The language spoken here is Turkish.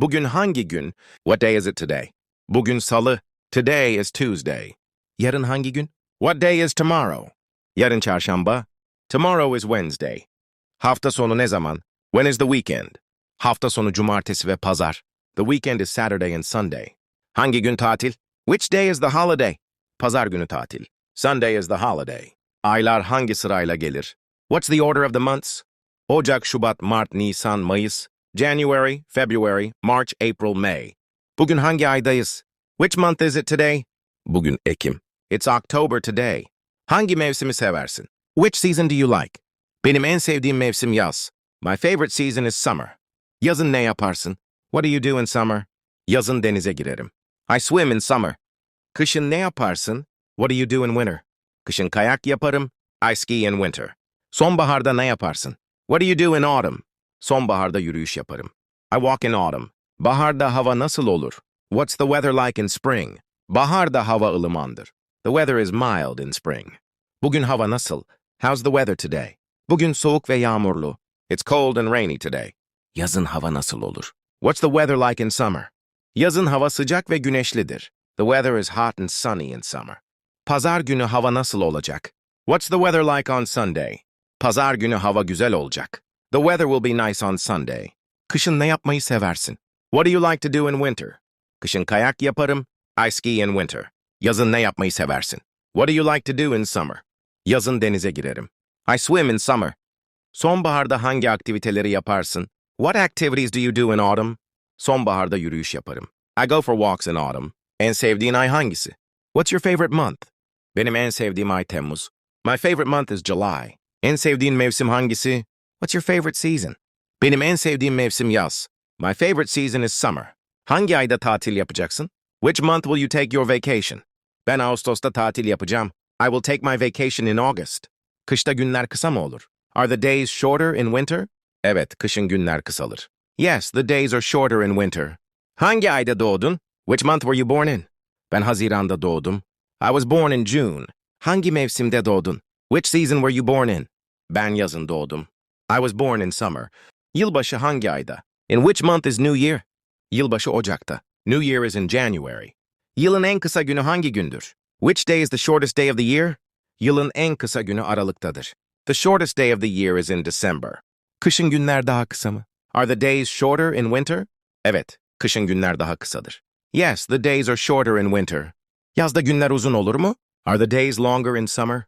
Bugün hangi gün? What day is it today? Bugün salı. Today is Tuesday. Yarın hangi gün? What day is tomorrow? Yarın çarşamba. Tomorrow is Wednesday. Hafta sonu ne zaman? When is the weekend? Hafta sonu cumartesi ve pazar. The weekend is Saturday and Sunday. Hangi gün tatil? Which day is the holiday? Pazar günü tatil. Sunday is the holiday. Aylar hangi sırayla gelir? What's the order of the months? Ocak, Şubat, Mart, Nisan, Mayıs. January, February, March, April, May. Bugün hangi aydayız? Which month is it today? Bugün Ekim. It's October today. Hangi mevsimi seversin? Which season do you like? Benim en sevdiğim mevsim yaz. My favorite season is summer. Yazın ne yaparsın? What do you do in summer? Yazın denize girerim. I swim in summer. Kışın ne yaparsın? What do you do in winter? Kışın kayak yaparım. I ski in winter. Sonbaharda ne yaparsın? What do you do in autumn? Sonbaharda yürüyüş yaparım. I walk in autumn. Baharda hava nasıl olur? What's the weather like in spring? Baharda hava ılımandır. The weather is mild in spring. Bugün hava nasıl? How's the weather today? Bugün soğuk ve yağmurlu. It's cold and rainy today. Yazın hava nasıl olur? What's the weather like in summer? Yazın hava sıcak ve güneşlidir. The weather is hot and sunny in summer. Pazar günü hava nasıl olacak? What's the weather like on Sunday? Pazar günü hava güzel olacak. The weather will be nice on Sunday. Kışın ne yapmayı seversin? What do you like to do in winter? Kışın kayak yaparım. I ski in winter. Yazın ne yapmayı seversin? What do you like to do in summer? Yazın denize girerim. I swim in summer. Sonbaharda hangi aktiviteleri yaparsın? What activities do you do in autumn? Sonbaharda yürüyüş yaparım. I go for walks in autumn. En sevdiğin ay hangisi? What's your favorite month? Benim en sevdiğim ay Temmuz. My favorite month is July. En sevdiğin mevsim hangisi? What's your favorite season? Benim en sevdiğim mevsim yaz. My favorite season is summer. Hangi ayda tatil yapacaksın? Which month will you take your vacation? Ben Ağustos'ta tatil yapacağım. I will take my vacation in August. Kışta günler kısa mı olur? Are the days shorter in winter? Evet, kışın günler kısalır. Yes, the days are shorter in winter. Hangi ayda doğdun? Which month were you born in? Ben Haziran'da doğdum. I was born in June. Hangi mevsimde doğdun? Which season were you born in? Ben yazın doğdum. I was born in summer. Yılbaşı hangi ayda? In which month is New Year? Yılbaşı Ocak'ta. New Year is in January. Yılın en kısa günü hangi gündür? Which day is the shortest day of the year? Yılın en kısa günü Aralık'tadır. The shortest day of the year is in December. Kışın günler daha kısa mı? Are the days shorter in winter? Evet, kışın günler daha kısadır. Yes, the days are shorter in winter. Yazda günler uzun olur mu? Are the days longer in summer?